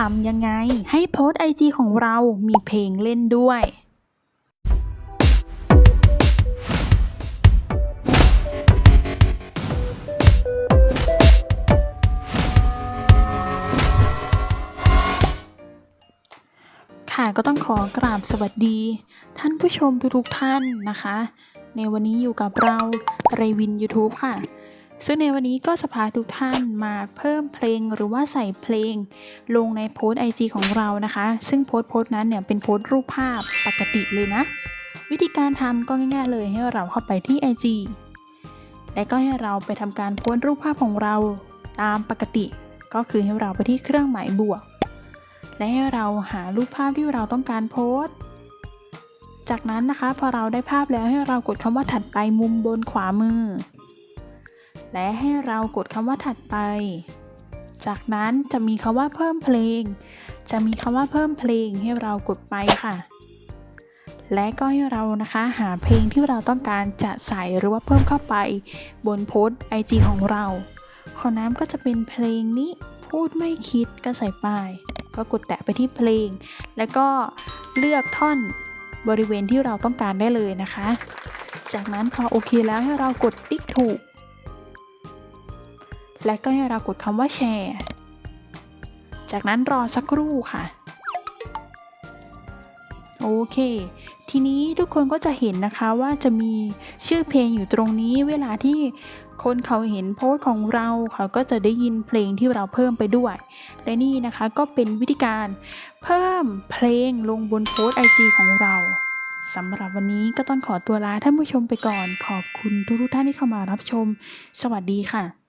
ทำยังไง ให้โพสไอจีของเรามีเพลงเล่นด้วยค่ะก็ต้องขอกราบสวัสดี ท่านผู้ชมทุกๆท่านนะคะ ในวันนี้อยู่กับเราเรวิน YouTube ค่ะ ซึ่งในวันนี้ก็จะพาทุกท่านมาเพิ่มเพลงหรือว่าใส่เพลง ลงในโพสต์ IG ของเรานะคะ ซึ่งโพสต์โพสต์นั้นเนี่ยเป็นโพสต์รูปภาพปกติเลยนะ วิธีการทำก็ง่ายๆเลยให้เราเข้าไปที่ IG และก็ให้เราไปทำการโพสต์รูปภาพของเราตามปกติ ก็คือให้เราไปที่เครื่องหมายบวก และให้เราหารูปภาพที่เราต้องการโพสต์จากนั้นนะคะพอเราได้ภาพแล้วให้เรากดคำว่าถัดไปมุมบนขวามือ และให้เรากดคำว่าถัดไป จากนั้นจะมีคำว่าเพิ่มเพลง จะมีคำว่าเพิ่มเพลงให้เรากดไปค่ะ และก็ให้เรานะคะหาเพลงที่เราต้องการจะใส่หรือว่าเพิ่มเข้าไปบนโพสต์ IG ของเรา ขอน้ำก็จะเป็นเพลงนี้พูดไม่คิดก็ใส่ไปก็กดแตะไปที่เพลง แล้วก็เลือกท่อนบริเวณที่เราต้องการได้เลยนะคะ จากนั้นพอโอเคแล้วให้เรากดติ๊กถูก และก็ให้เรากดคำว่าแชร์ จากนั้นรอสักครู่ค่ะ โอเค ทีนี้ทุกคนก็จะเห็นนะคะว่าจะมีชื่อเพลงอยู่ตรงนี้เวลาที่คนเขาเห็นโพสต์ของเราเขาก็จะได้ยินเพลงที่เราเพิ่มไปด้วย และนี่นะคะก็เป็นวิธีการเพิ่มเพลงลงบนโพสต์ IG ของเราสำหรับวันนี้ก็ต้องขอตัวลาท่านผู้ชมไปก่อน ขอบคุณทุกท่านที่เข้ามารับชม สวัสดีค่ะ